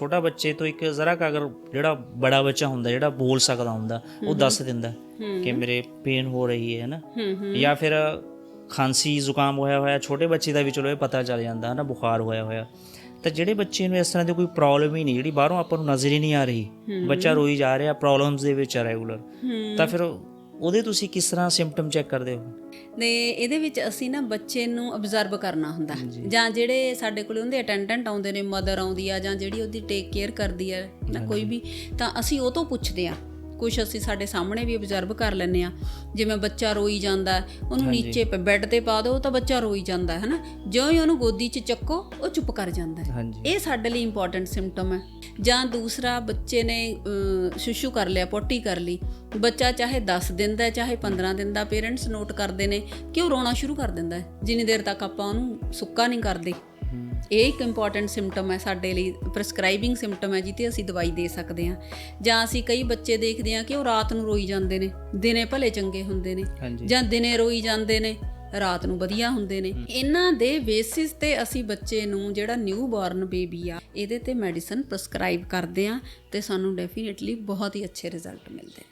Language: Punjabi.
ਛੋਟਾ ਬੱਚੇ ਤੋਂ ਇੱਕ ਜ਼ਰਾ ਕੁ ਅਗਰ ਜਿਹੜਾ ਬੜਾ ਬੱਚਾ ਹੁੰਦਾ, ਜਿਹੜਾ ਬੋਲ ਸਕਦਾ ਹੁੰਦਾ, ਉਹ ਦੱਸ ਦਿੰਦਾ ਕਿ ਮੇਰੇ ਪੇਨ ਹੋ ਰਹੀ ਹੈ ਨਾ ਜਾਂ ਫਿਰ ਖਾਂਸੀ ਜ਼ੁਕਾਮ ਹੋਇਆ ਹੋਇਆ, ਛੋਟੇ ਬੱਚੇ ਦਾ ਵੀ ਚਲੋ ਇਹ ਪਤਾ ਚੱਲ ਜਾਂਦਾ ਨਾ ਬੁਖਾਰ ਹੋਇਆ ਹੋਇਆ। ਤਾਂ ਜਿਹੜੇ ਬੱਚੇ ਨੂੰ ਇਸ ਤਰ੍ਹਾਂ ਦੀ ਕੋਈ ਪ੍ਰੋਬਲਮ ਹੀ ਨਹੀਂ, ਜਿਹੜੀ ਬਾਹਰੋਂ ਆਪਾਂ ਨੂੰ ਨਜ਼ਰ ਹੀ ਨਹੀਂ ਆ ਰਹੀ, ਬੱਚਾ ਰੋਈ ਜਾ ਰਿਹਾ ਪ੍ਰੋਬਲਮਸ ਦੇ ਵਿੱਚ ਆ ਰੈਗੂਲਰ ਤਾਂ ਫਿਰ ਉਹਦੇ ਤੁਸੀਂ ਕਿਸ ਤਰ੍ਹਾਂ ਸਿੰਪਟਮ ਚੈੱਕ ਕਰਦੇ ਹੋ? ਨੇ ਇਹਦੇ ਵਿੱਚ ਅਸੀਂ ਨਾ ਬੱਚੇ ਨੂੰ ਅਬਜ਼ਰਵ ਕਰਨਾ ਹੁੰਦਾ। ਜਾਂ ਜਿਹੜੇ ਸਾਡੇ ਕੋਲ ਉਹਦੇ ਅਟੈਂਡੈਂਟ ਆਉਂਦੇ ਨੇ ਮਦਰ ਆਉਂਦੀ ਆ ਜਾਂ ਜਿਹੜੀ ਉਹਦੀ ਟੇਕ ਕੇਅਰ ਕਰਦੀ ਆ ਨਾ ਕੋਈ ਵੀ ਤਾਂ ਅਸੀਂ ਉਹ ਤੋਂ ਪੁੱਛਦੇ ਆ। ਕੁਝ ਅਸੀਂ ਸਾਡੇ ਸਾਹਮਣੇ ਵੀ ਅਬਜ਼ਰਵ ਕਰ ਲੈਂਦੇ ਆ। ਜਿਵੇਂ ਬੱਚਾ ਰੋਈ ਜਾਂਦਾ ਉਹਨੂੰ ਨੀਚੇ ਬੈੱਡ ਤੇ ਪਾ ਦਿਓ ਤਾਂ ਬੱਚਾ ਰੋਈ ਜਾਂਦਾ ਹੈ ਹਨਾ? ਜਿਉਂ ਹੀ ਉਹਨੂੰ ਗੋਦੀ 'ਚ ਚੱਕੋ ਉਹ ਚੁੱਪ ਕਰ ਜਾਂਦਾ। ਹੈ ਇਹ ਸਾਡੇ ਲਈ ਇੰਪੋਰਟੈਂਟ ਸਿੰਪਟਮ ਹੈ। ਜਾਂ ਦੂਸਰਾ ਬੱਚੇ ਨੇ ਸ਼ੁਸ਼ੂ ਕਰ ਲਿਆ ਪੋਟੀ ਕਰ ਲਈ। ਬੱਚਾ ਚਾਹੇ 10 ਦਿਨ ਦਾ ਚਾਹੇ 15 ਦਿਨ ਦਾ ਪੇਰੈਂਟਸ ਨੋਟ ਕਰਦੇ ਨੇ ਕਿ ਉਹ ਰੋਣਾ ਸ਼ੁਰੂ ਕਰ ਦਿੰਦਾ ਹੈ। ਜਿੰਨੀ ਦੇਰ ਤੱਕ ਆਪਾਂ ਉਹਨੂੰ ਸੁੱਕਾ ਨਹੀਂ ਕਰਦੇ। ਇਹ ਇੱਕ ਇੰਪੋਰਟੈਂਟ ਸਿੰਪਟਮ ਹੈ ਸਾਡੇ ਲਈ ਪ੍ਰੈਸਕ੍ਰਾਈਬਿੰਗ ਸਿੰਪਟਮ ਹੈ ਜਿੱਤੇ ਅਸੀਂ ਦਵਾਈ ਦੇ ਸਕਦੇ ਹਾਂ। ਜਾਂ ਅਸੀਂ ਕਈ ਬੱਚੇ ਦੇਖਦੇ ਹਾਂ ਕਿ ਉਹ ਰਾਤ ਨੂੰ ਰੋਈ ਜਾਂਦੇ ਨੇ ਦਿਨੇ ਭਲੇ ਚੰਗੇ ਹੁੰਦੇ ਨੇ। ਜਾਂ ਦਿਨੇ ਰੋਈ ਜਾਂਦੇ ਨੇ ਰਾਤ ਨੂੰ ਵਧੀਆ ਹੁੰਦੇ ਨੇ। ਇਹਨਾਂ ਦੇ ਬੇਸਿਸ ਤੇ ਅਸੀਂ ਬੱਚੇ ਨੂੰ ਜਿਹੜਾ ਨਿਊ ਬੋਰਨ ਬੇਬੀ ਆ, ਇਹਦੇ ਤੇ ਮੈਡੀਸਨ ਪ੍ਰਸਕ੍ਰਾਈਬ ਕਰਦੇ ਆ ਤੇ ਸਾਨੂੰ ਡੈਫੀਨਿਟਲੀ ਬਹੁਤ ਹੀ ਅੱਛੇ ਰਿਜ਼ਲਟ ਮਿਲਦੇ ਨੇ।